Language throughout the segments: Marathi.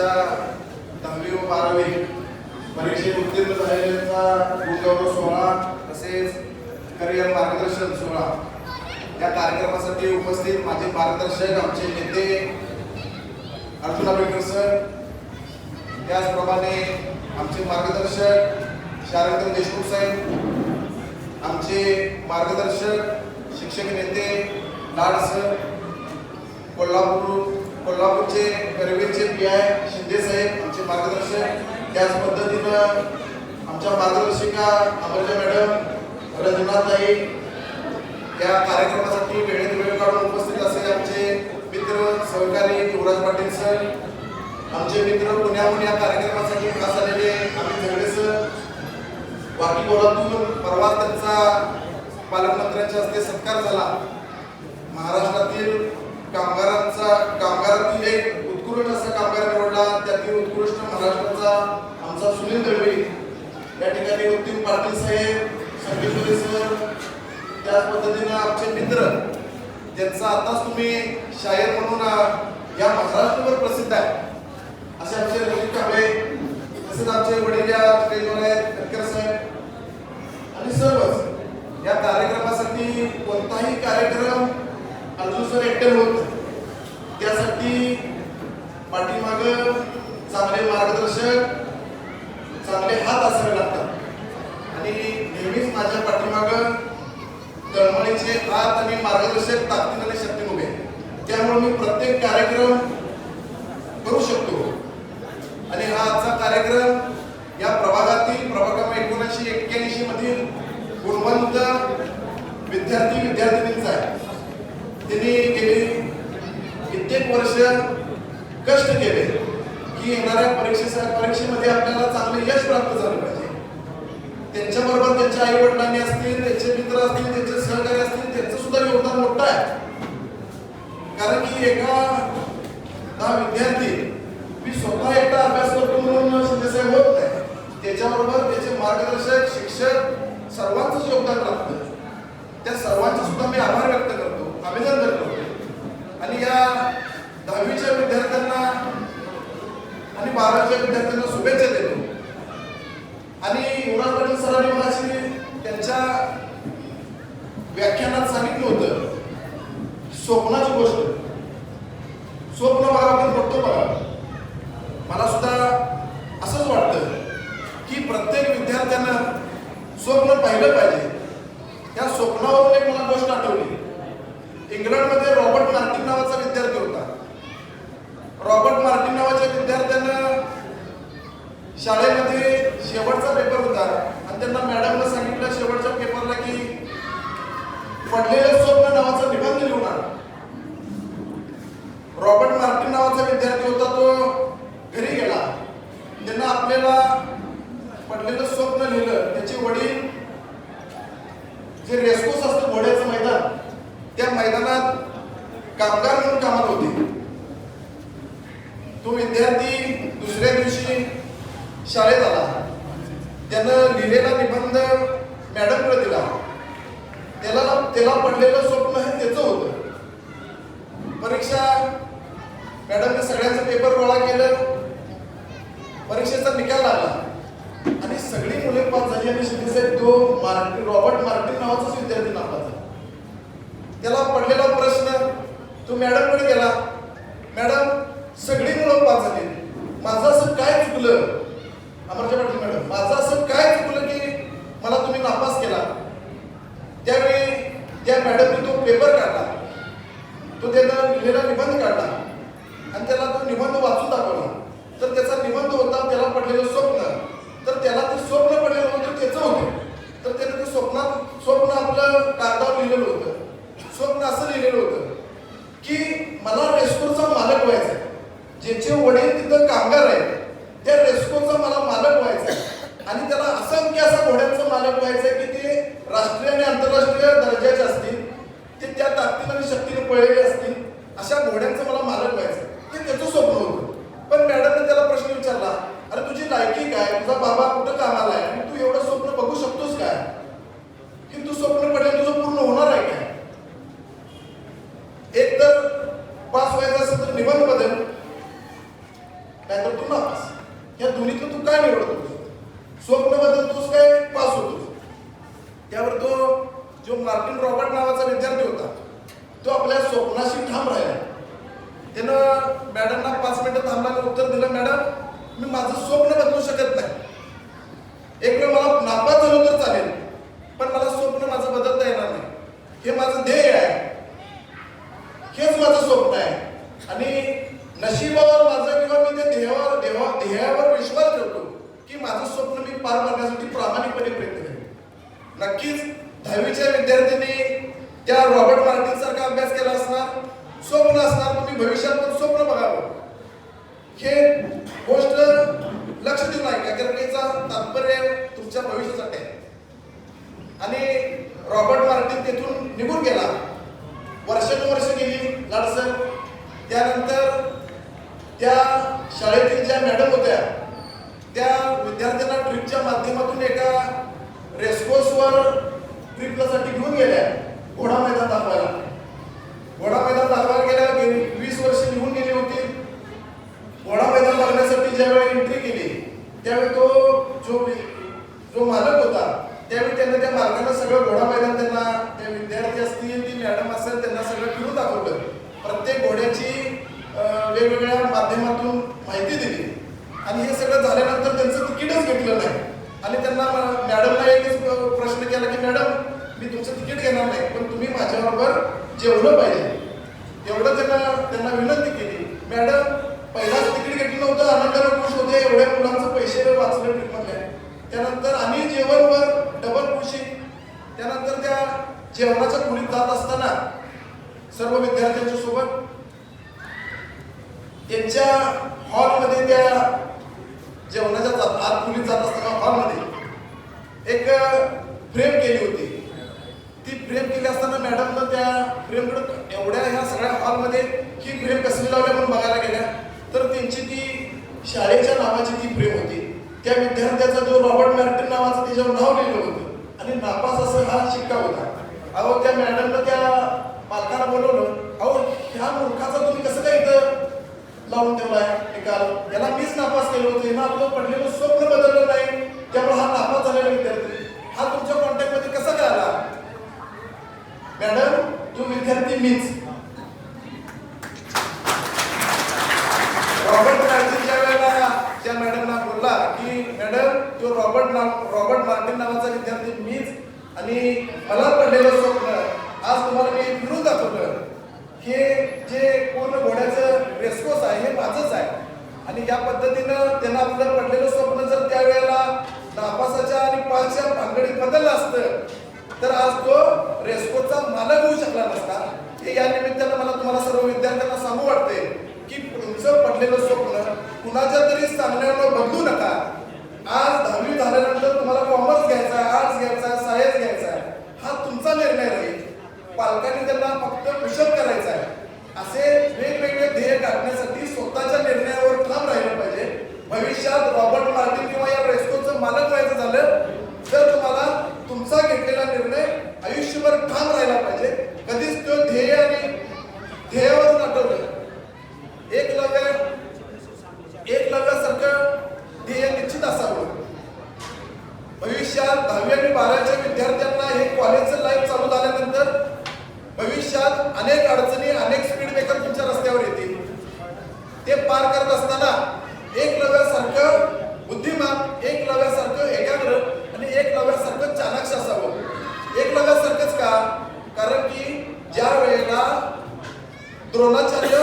आमच्या दहावी व बारावी परीक्षेत उत्तीर्ण झालेल्यांचा गुणगौरव सोहळा तसेच करिअर मार्गदर्शन सोहळा. या कार्यक्रमासाठी उपस्थित माझे मार्गदर्शक आमचे नेते अर्जुन आंबेडकर सर त्याचप्रमाणे आमचे मार्गदर्शक शारंगदेव देशमुख साहेब आमचे मार्गदर्शक शिक्षक नेते लाड सर कोल्हापूर कोल्हापूरचे करवीरचे पी आय शिंदे साहेब आमचे मार्गदर्शक. त्याच पद्धतीनं आमच्या मार्गदर्शिका अमरजा मॅडम रंजनाताई या कार्यक्रमासाठी वेळेत वेळ काढून उपस्थित असलेले आमचे मित्र सहकारी युवराज पाटील सर आमचे मित्र पुण्याहून या कार्यक्रमासाठी खास आलेले आम्ही झगडे सर. वाकी गोलातून परवा त्यांचा पालकमंत्र्यांच्या हस्ते सत्कार झाला. महाराष्ट्रातील कामगारांचा कामगारांनी एक उत्कृष्ट असा कामगार निवडला त्यातील उत्कृष्ट महाराष्ट्राचा आमचा सुनील दळवी. या ठिकाणी उत्तीम पाटील साहेब संगेश्वरी सर त्याच पद्धतीनं आमचे मित्र ज्यांचा आताच तुम्ही शायर म्हणून या महाराष्ट्रभर प्रसिद्ध आहे. असे आमचे रोहित कांबळे तसेच आमचे वडील या आहेत साहेब. आणि सर्वच या कार्यक्रमासाठी कोणताही कार्यक्रम अजून सर एकटे होत नाही. त्यासाठी पाठीमाग चांगले मार्गदर्शक चांगले हात असावे लागतात आणि नेहमीच माझ्या पाठीमाग तळमळीचे हात आणि मार्गदर्शक ताकदीने आणि शक्ती उभे आहेत. त्यामुळे मी प्रत्येक कार्यक्रम करू शकतो. आणि हा आजचा कार्यक्रम या प्रभागातील प्रभाग एकोणीसशे एक्क्याऐंशी मधील गुणवंत विद्यार्थी विद्यार्थिनींचा आहे. त्यांनी गेली कित्येक वर्ष कष्ट केले की येणाऱ्या परीक्षेच्या परीक्षेमध्ये आपल्याला चांगले यश प्राप्त झालं पाहिजे. त्यांच्याबरोबर त्यांच्या आई वडिलांनी असतील त्यांचे मित्र असतील त्यांचे सहकारी असतील त्यांचं सुद्धा योगदान मोठं आहे. की एका दहा विद्यार्थी मी स्वतः एकटा अभ्यास करतो म्हणून शिंदेसाहेब होत नाही त्याच्याबरोबर त्याचे मार्गदर्शक शिक्षक सर्वांचंच योगदान लागतं त्या सर्वांचे सुद्धा मी आभार व्यक्त करतो अभिनंदन करतो आणि या दहावीच्या विद्यार्थ्यांना आणि बारावीच्या विद्यार्थ्यांना शुभेच्छा देतो आणि युवराज पाटील सरांनी मगाशी त्यांच्या व्याख्यानात सांगितलं होतं स्वप्नाची गोष्ट स्वप्न बघा आपण बघतो बघा मला सुद्धा असंच वाटतं की प्रत्येक विद्यार्थ्यानं स्वप्न पाहिलं पाहिजे. त्या स्वप्नावरून एक मला गोष्ट आठवली. इंग्लंडमध्ये रॉबर्ट मार्टिन नावाचा विद्यार्थी होता. रॉबर्ट मार्टिन नावाच्या विद्यार्थ्यानं शाळेमध्ये शेवटचा पेपर होता. आणि त्यांना मॅडमनं सांगितलं शेवटच्या पेपरला की पडलेलं स्वप्न नावाचा निबंध लिहून आण. रॉबर्ट मार्टिन नावाचा विद्यार्थी होता तो घरी गेला त्यांना आपल्याला पडलेलं स्वप्न लिहिलं त्याचे वडील जे रेसकोस असतं घोड्याचं मैदान त्या मैदानात कामगार म्हणून कामाला होते. तो विद्यार्थी दुसऱ्या दिवशी शाळेत आला. त्यानं लिहिलेला निबंध मॅडमकडे दिला. त्याला त्याला पडलेलं स्वप्न हे त्याचं होतं. परीक्षा मॅडमने सगळ्यांचा पेपर गोळा केलं. परीक्षेचा निकाल आला आणि सगळी मुले पास झाली. आणि शिंदेसाहेब तो मार्टिन रॉबर्ट मार्टिन नावाचाच विद्यार्थी नावाचा. त्याला पडलेला प्रश्न तो मॅडमकडे गेला. मॅडम सगळी मुलं पास झाली. माझं असं काय चुकलं? अमरच्या पाटील मॅडम माझं असं काय चुकलं की मला तुम्ही नापास केला? त्यावेळी त्या मॅडमने तो पेपर काढला. तो त्यानं लिहिलेला निबंध काढला. आणि त्याला तो निबंध वाचून दाखवला. तर त्याचा निबंध होता त्याला पडलेलं स्वप्न. तर त्याला ते स्वप्न पडलेलं होतं त्याचं होतं. तर त्यानं ते स्वप्नात स्वप्न आपलं कागदावर लिहिलेलं होतं. स्वप्न असं लिहिलेलं होतं की मला रेस्कोरचा मालक व्हायचा आहे ज्याचे वडील तिथं कामगार आहेत त्या रेस्को नाहीतर तू नापास या दोन्हीतलं तू काय निवडतोस स्वप्न बदलतोस काय पास होतोस त्यावर तो जो मार्टिन रॉबर्ट नावाचा विद्यार्थी होता तो आपल्या स्वप्नाशी ठाम राहिला त्यानं मॅडमना पाच मिनिटं थांबल्यानं उत्तर दिलं मॅडम मी माझं स्वप्न बदलू शकत नाही. एक वेळ मला नापास झालो तर चालेल पण मला स्वप्न माझं बदलता येणार नाही. हे माझं ध्येय आहे. हेच माझं स्वप्न आहे. आणि नशिबावर माझं किंवा मी त्या ध्येयावर देवा ध्येयावर विश्वास ठेवतो की माझं स्वप्न मी पार पाडण्यासाठी प्रामाणिकपणे प्रयत्न करेन. नक्कीच दहावीच्या विद्यार्थ्यांनी त्या रॉबर्ट मार्टिन सारखा अभ्यास केला असणार स्वप्न असणार तुम्ही भविष्यात पण स्वप्न बघावं. हे गोष्ट लक्ष देऊन ऐका का कारण तात्पर्य तुमच्या भविष्यासाठी आहे. आणि रॉबर्ट मार्टिन तेथून निघून गेला. वर्षानुवर्ष गेली लाडसर. त्यानंतर त्या शाळेतील ज्या मॅडम होत्या त्या विद्यार्थ्यांना ट्रिपच्या माध्यमातून एका रेसकोर्सवर ट्रिपलासाठी घेऊन गेल्या. घोडा मैदान दाखवायला. घोडा मैदान दाखवायला गेल्या वीस वर्ष निघून गेली होती. घोडा मैदान लागण्यासाठी ज्यावेळी एंट्री केली त्यावेळी तो जो जो मालक होता त्यावेळी त्यांना त्या मालकानं सगळं घोडा मैदान त्यांना त्या विद्यार्थी असतील ती मॅडम असेल त्यांना सगळं फिरून दाखवलं. प्रत्येक घोड्याची वेगवेगळ्या माध्यमातून माहिती दिली. आणि हे सगळं झाल्यानंतर त्यांचं तिकीटच भेटलं नाही. आणि त्यांना मॅडमला एकच प्रश्न केला की मॅडम मी तुमचं तिकीट घेणार नाही पण तुम्ही माझ्याबरोबर जेवलं पाहिजे. एवढं त्यांना त्यांना विनंती केली. मॅडम पहिलाच तिकीट घेतलं नव्हतं आनंदराव खुश होते एवढ्या मुलांचं पैसे वाचले ट्रिपमधले. त्यानंतर आणि जेवणवर डबल खुशी. त्यानंतर त्या जेवणाच्या खोलीत जात असताना सर्व विद्यार्थ्यांच्या सोबत त्यांच्या हॉलमध्ये त्या जेवणाच्या जात आत खोलीत जात असताना हॉलमध्ये एक फ्रेम केली होती. ती फ्रेम केली असताना मॅडम त्या फ्रेमकडे एवढ्या ह्या सगळ्या हॉलमध्ये ही फ्रेम कसली लावल्या म्हणून बघायला गेल्या. तर त्यांची ती शाळेच्या नावाची ती फ्रेम होती. त्या विद्यार्थ्याचा जो रॉबर्ट मॅर्टिन नावाचं त्याच्यावर नाव लिहिलं होतं. आणि नापास असं हा शिक्का होता. अहो त्या मॅडमनं त्या पालकांना बोलवलं अहो ह्या मूर्खाचा तुम्ही कसं काय इथं लावून ठेवलाय निकाल याला मीच नापास केलं होतं. ना आपलं पडलेलं स्वप्न बदललं नाही. त्यामुळे हा नापास झालेला विद्यार्थी. हा तुमच्या कॉन्टॅक्टमध्ये कसा काय आला मॅडम तो विद्यार्थी रॉबर्ट मार्टिनच्या वेळेला त्या मॅडमना बोलला की मॅडम तो रॉबर्ट नाव रॉबर्ट मार्टिन नावाचा विद्यार्थी मीच आणि मला पडलेलं स्वप्न आज तुम्हाला मी फिरून दाखवलं हे जे पूर्ण घोड्याचं रेस्कोस आहे हे माझंच आहे. आणि या पद्धतीनं त्यांना आपलं पडलेलं स्वप्न जर त्यावेळेला नापासाच्या आणि पाचच्या भानगडीत बदललं असतं तर आज तो रेस्कोचा मालक होऊ शकला नसता. हे या निमित्तानं मला तुम्हाला सर्व विद्यार्थ्यांना सांगू वाटते की तुमचं पडलेलं स्वप्न कुणाच्या तरी सांगण्यावर बदलू नका आज दहावी झाल्यानंतर तुम्हाला कॉमर्स घ्यायचा आहे आर्ट्स घ्यायचा आहे सायन्स घ्यायचा आहे हा तुमचा निर्णय राहील पालकांनी त्यांना फक्त कुशल करायचं आहे असे वेगवेगळे ध्येय गाठण्यासाठी स्वतःच्या निर्णयावर ठाम राहिलं पाहिजे भविष्यात रॉबर्ट मार्टिन किंवा या रेस्कोचं मालक व्हायचं झालं तर तुम्हाला तुमचा घेतलेला निर्णय आयुष्यभर ठाम राहिला पाहिजे. कधीच तो ध्येय आणि ध्येयावरून आठवलं एकलव्य एकलव्यासारखं ध्येय निश्चित असावं. भविष्यात दहावी आणि बाराच्या विद्यार्थ्यांना हे कॉलेजचं लाईफ चालू झाल्यानंतर भविष्यात अनेक अडचणी अनेक स्पीड ब्रेकर तुमच्या रस्त्यावर येतील. ते पार करत असतात द्रोणाचार्य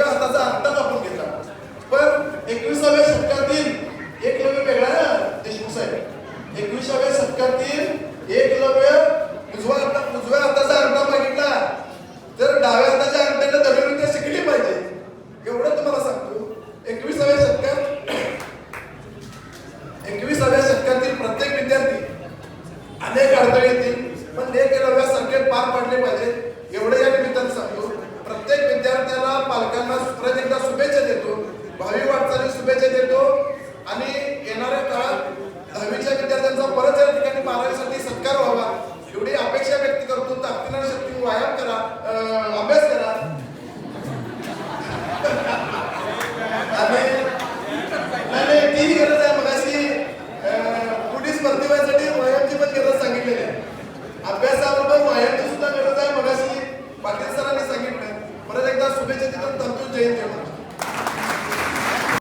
उभ्या हाताचा हट्टा कापून घेतला. पण एकविसाव्या शतकातील एकलव्य वेगळा ना देशमुख साहेब? एकविसाव्या शतकातील एकलव्य उजवा हाता उजव्या हाताचा अंगठा मागितला तर डाव्या हाताच्या अंगठ्याला धनुर्विद्या शिकली पाहिजे. एवढं तुम्हाला सांगतो. एकविसाव्या शतकात एकविसाव्या शतकातील प्रत्येक विद्यार्थी अनेक अडथळे